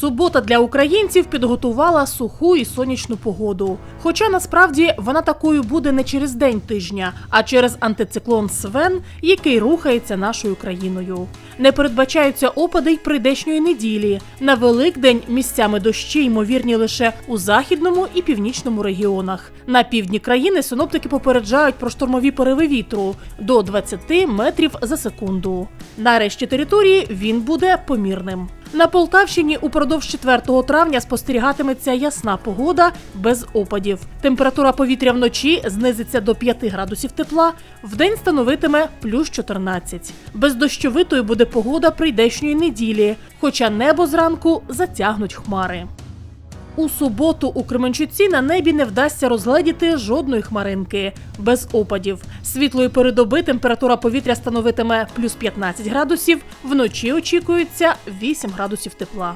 Субота для українців підготувала суху і сонячну погоду. Хоча насправді вона такою буде не через день тижня, а через антициклон Свен, який рухається нашою країною. Не передбачаються опади й прийдешньої неділі. На Великдень місцями дощі ймовірні лише у західному і північному регіонах. На півдні країни синоптики попереджають про штормові пориви вітру до 20 метрів за секунду. На решті території він буде помірним. На Полтавщині упродовж 4 травня спостерігатиметься ясна погода без опадів. Температура повітря вночі знизиться до 5 градусів тепла, вдень становитиме плюс 14. Бездощовитою буде погода прийдешньої неділі, хоча небо зранку затягнуть хмари. У суботу у Кременчуці на небі не вдасться розгледіти жодної хмаринки без опадів. Світлої передоби температура повітря становитиме плюс 15 градусів, вночі очікується 8 градусів тепла.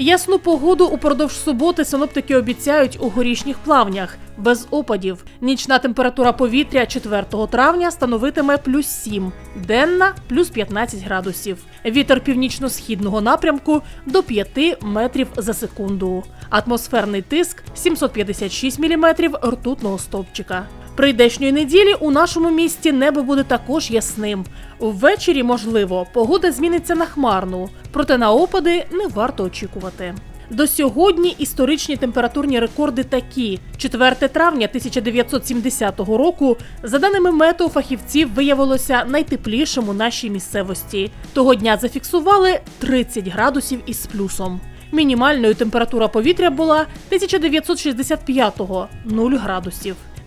Ясну погоду упродовж суботи синоптики обіцяють у горішніх плавнях без опадів. Нічна температура повітря 4 травня становитиме плюс 7, денна плюс 15 градусів. Вітер північно-східного напрямку до 5 метрів за секунду. Атмосферний тиск 756 міліметрів ртутного стовпчика. Прийдешньої неділі у нашому місті небо буде також ясним. Ввечері, можливо, погода зміниться на хмарну, проте на опади не варто очікувати. До сьогодні історичні температурні рекорди такі: 4 травня 1970 року, за даними метео фахівців, виявилося найтеплішим у нашій місцевості. Того дня зафіксували 30 градусів із плюсом. Мінімальною температура повітря була 1965-го – 0 градусів.